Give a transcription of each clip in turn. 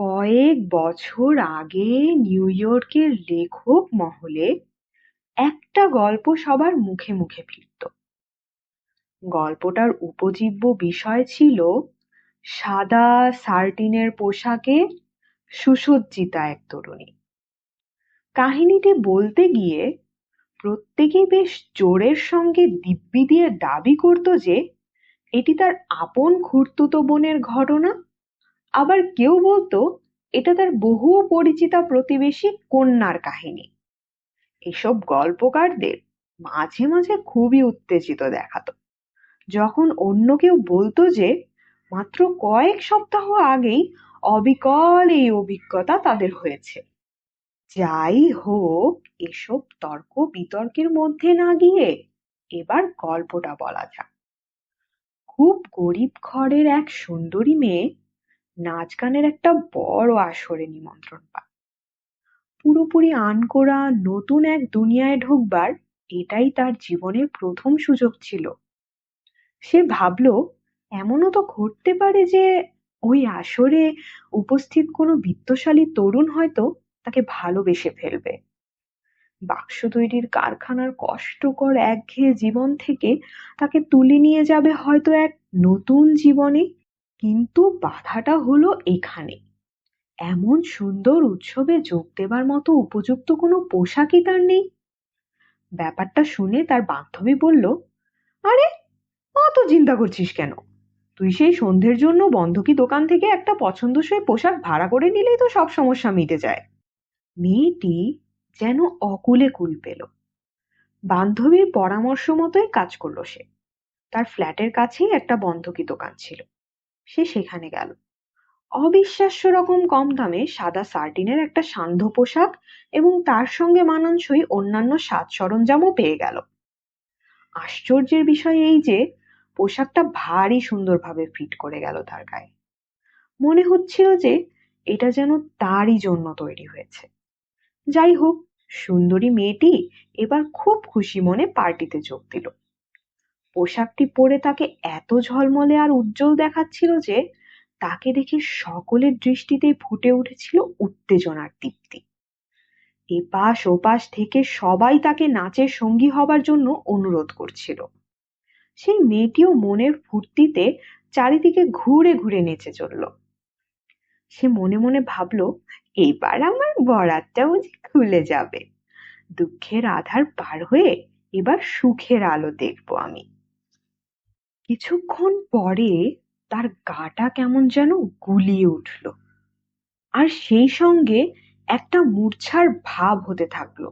কয়েক বছর আগে নিউ ইয়র্কের লেখক মহলে একটা গল্প সবার মুখে মুখে ফিরত। গল্পটার উপজীব্য বিষয় ছিল সাদা সার্টিনের পোশাকে সুসজ্জিতা এক তরুণী। কাহিনীটি বলতে গিয়ে প্রত্যেকেই বেশ জোরের সঙ্গে দিব্যি দিয়ে দাবি করত যে এটি তার আপন খুড়তুতো বোনের ঘটনা। আবার কেউ বলতো, এটা তার বহু পরিচিতা প্রতিবেশী কন্যার কাহিনী। এসব গল্পকারদের মাঝে মাঝে খুবই উত্তেজিত দেখাতো। যখন অন্য কেউ বলতো যে, মাত্র কয়েক সপ্তাহ আগেই অবিকল এই অভিজ্ঞতা তাদের হয়েছে। যাই হোক, এসব তর্ক বিতর্কের মধ্যে না গিয়ে এবার গল্পটা বলা যাক। খুব গরিব ঘরের এক সুন্দরী মেয়ে নাচ গানের একটা বড় আসরে নিমন্ত্রণ পায়। পুরোপুরি আনকোরা, নতুন এক দুনিয়ায় ঢুকবার এটাই তার জীবনের প্রথম সুযোগ ছিল। সে ভাবল, এমনও তো ঘটতে পারে যে ওই আসরে উপস্থিত কোনো বিত্তশালী তরুণ হয়তো তাকে ভালোবেসে ফেলবে। বাক্স তৈরির কারখানার কষ্টকর একঘেয়ে জীবন থেকে তাকে তুলে নিয়ে যাবে হয়তো এক নতুন জীবনে কিন্তু বাধাটা হলো এখানে। এমন সুন্দর উৎসবে যোগ দেবার মতো উপযুক্ত কোনো পোশাকই তার নেই? ব্যাপারটা শুনে তার বান্ধবী বলল, আরে, অত চিন্তা করছিস কেন? তুই সেই সন্ধ্যের জন্য বন্ধকি দোকান থেকে একটা পছন্দসই পোশাক ভাড়া করে নিলেই তো সব সমস্যা মিটে যায়। মেয়েটি যেন অকুলে কুল পেল। বান্ধবীর পরামর্শ মতোই কাজ করল সে। তার ফ্ল্যাটের কাছেই একটা বন্ধকি দোকান ছিল। সে সেখানে গেল। অবিশ্বাস্য রকম কম দামে সাদা সার্টিনের একটা সান্ধ্য পোশাক এবং তার সঙ্গে মানানসই অন্যান্য সাজ সরঞ্জামও পেয়ে গেল। আশ্চর্যের বিষয় এই যে, পোশাকটা ভারী সুন্দরভাবে ফিট করে গেল তার গায়ে। মনে হচ্ছিল যে এটা যেন তারই জন্য তৈরি হয়েছে। যাই হোক, সুন্দরী মেয়েটি এবার খুব খুশি মনে পার্টিতে যোগ দিল। পোশাকটি পরে তাকে এত ঝলমলে আর উজ্জ্বল দেখাচ্ছিল যে তাকে দেখে সকলের দৃষ্টিতেই ফুটে উঠেছিল উত্তেজনার দীপ্তি এপাশ ওপাশ থেকে সবাই তাকে নাচের সঙ্গী হবার জন্য অনুরোধ করছিল। সেই মেয়েটিও মনের ফুর্তিতে চারিদিকে ঘুরে ঘুরে নেচে চলল। সে মনে মনে ভাবল, এবার আমার বরাতটা বুঝি খুলে যাবে। দুঃখের আধার পার হয়ে এবার সুখের আলো দেখব আমি। কিছুক্ষণ পরে তার গাটা কেমন যেন গুলিয়ে উঠল। আর সেই সঙ্গে একটা মূর্ছার ভাব হতে থাকল।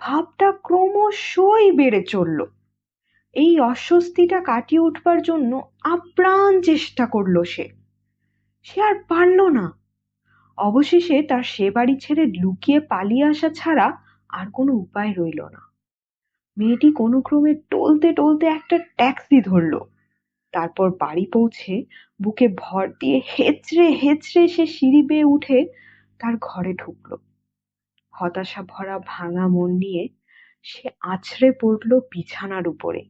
ভাবটা ক্রমশই বেড়ে চলল। এই অস্বস্তিটা কাটিয়ে উঠবার জন্য আপ্রাণ চেষ্টা করল সে। সে আর পারল না। অবশেষে তার সে বাড়ি ছেড়ে লুকিয়ে পালিয়ে আসা ছাড়া আর কোনো উপায় রইল না। মেয়েটি কোনো ক্রমে টলতে টলতে একটা ট্যাক্সি ধরল। তারপর বাড়ি পৌঁছে বুকে ভর দিয়ে হেঁচড়ে হেঁচড়ে সে সিঁড়ি বেয়ে উঠে তার ঘরে ঢুকলো। হতাশা ভরা ভাঙা মন নিয়ে সে আছড়ে পড়ল বিছানার উপরে।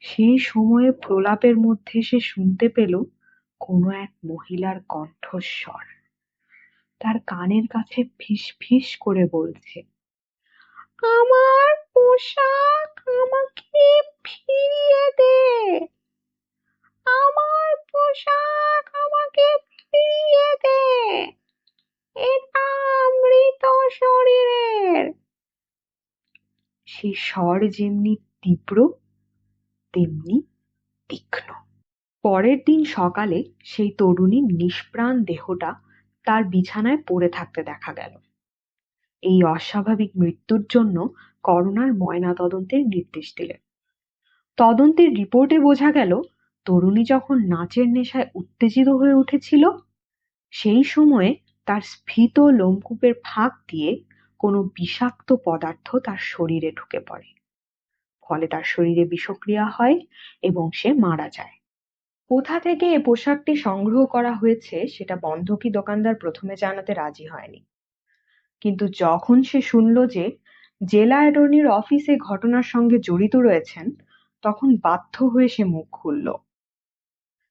সেই সময়ে প্রলাপের মধ্যে সে শুনতে পেল কোনো এক মহিলার কণ্ঠস্বর। তার কানের কাছে ফিস ফিস করে বলছে। আমার পোশাক আমাকে ফিরিয়ে দে। আমার পোশাক আমাকে ফিরিয়ে দে। এটা মৃত শরীরের। সে স্বর যেমনি তীব্র, তেমনি তীক্ষ্ণ। পরের দিন সকালে সেই তরুণীর নিষ্প্রাণ দেহটা তার বিছানায় পড়ে থাকতে দেখা গেল। এই অস্বাভাবিক মৃত্যুর জন্য করোনার ময়না তদন্তের নির্দেশ দিলেন। তদন্তের রিপোর্টে বোঝা গেল, তরুণী যখন নাচের নেশায় উত্তেজিত হয়ে উঠেছিল, সেই সময়ে তার স্ফীত লোমকূপের ফাঁক দিয়ে কোনো বিষাক্ত পদার্থ তার শরীরে ঢুকে পড়ে। ফলে তার শরীরে বিষক্রিয়া হয় এবং সে মারা যায়। কোথা থেকে এ পোশাকটি সংগ্রহ করা হয়েছে সেটা বন্ধকি দোকানদার প্রথমে জানাতে রাজি হয়নি। কিন্তু যখন সে শুনল যে জেলা অ্যাটর্নির অফিসে ঘটনার সঙ্গে জড়িত রয়েছেন, তখন বাধ্য হয়ে সে মুখ খুলল।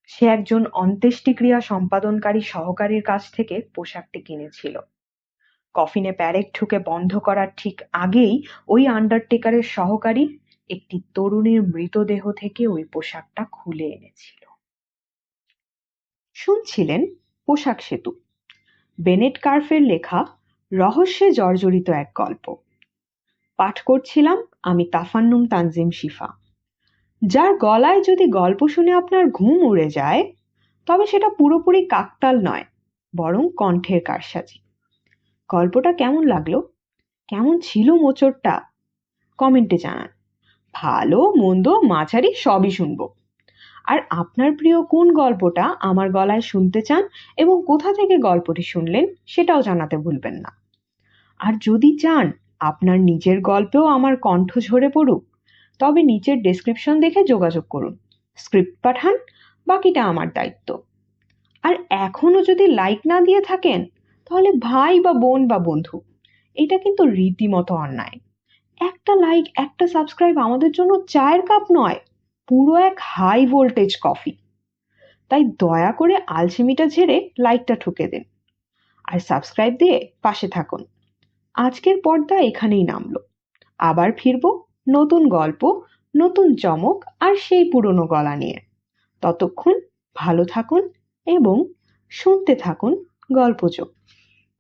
সে একজন অন্ত্যেষ্টিক্রিয়া সম্পাদনকারী সহকারীর কাছ থেকে পোশাকটি কিনেছিল। কফিনে প্যারেক ঠুকে বন্ধ করার ঠিক আগেই ওই আন্ডারটেকারের সহকারী একটি তরুণীর মৃতদেহ থেকে ওই পোশাকটা খুলে এনেছিল। শুনছিলেন পোশাক সেতু। বেনেট কার্ফের লেখা রহস্যে জর্জরিত এক গল্প। পাঠ করছিলাম আমি তাফান্নুম তানজিম শিফা। যার গলায় যদি গল্প শুনে আপনার ঘুম উড়ে যায়, তবে সেটা পুরোপুরি কাকতাল নয়, বরং কণ্ঠের কারসাজি। গল্পটা কেমন লাগল? কেমন ছিল মোচড়টা? কমেন্টে জানান। ভালো, মন্দ, মাঝারি সবই শুনব। আর আপনার প্রিয় কোন গল্পটা আমার গলায় শুনতে চান এবং কোথা থেকে গল্পটি শুনলেন সেটাও জানাতে ভুলবেন না। আর যদি চান, আপনার নিজের গল্পেও আমার কণ্ঠ ঝরে পড়ুক, তবে নিচের ডেসক্রিপশন দেখে যোগাযোগ করুন। স্ক্রিপ্ট পাঠান, বাকিটা আমার দায়িত্ব। আর এখনও যদি লাইক না দিয়ে থাকেন, তাহলে ভাই বা বোন বা বন্ধু, এটা কিন্তু রীতিমতো অন্যায়। একটা লাইক একটা সাবস্ক্রাইব আমাদের জন্য চায়ের কাপ নয়, পুরো এক হাই ভোল্টেজ কফি তাই দয়া করে আলসেমিটা ঝেড়ে লাইকটা ঠুকে দিন। আর সাবস্ক্রাইব দিয়ে পাশে থাকুন। আজকের পর্দা এখানেই নামল। আবার ফিরবো নতুন গল্প, নতুন চমক আর সেই পুরনো গলা নিয়ে। ততক্ষণ ভালো থাকুন এবং শুনতে থাকুন গল্পযোগ।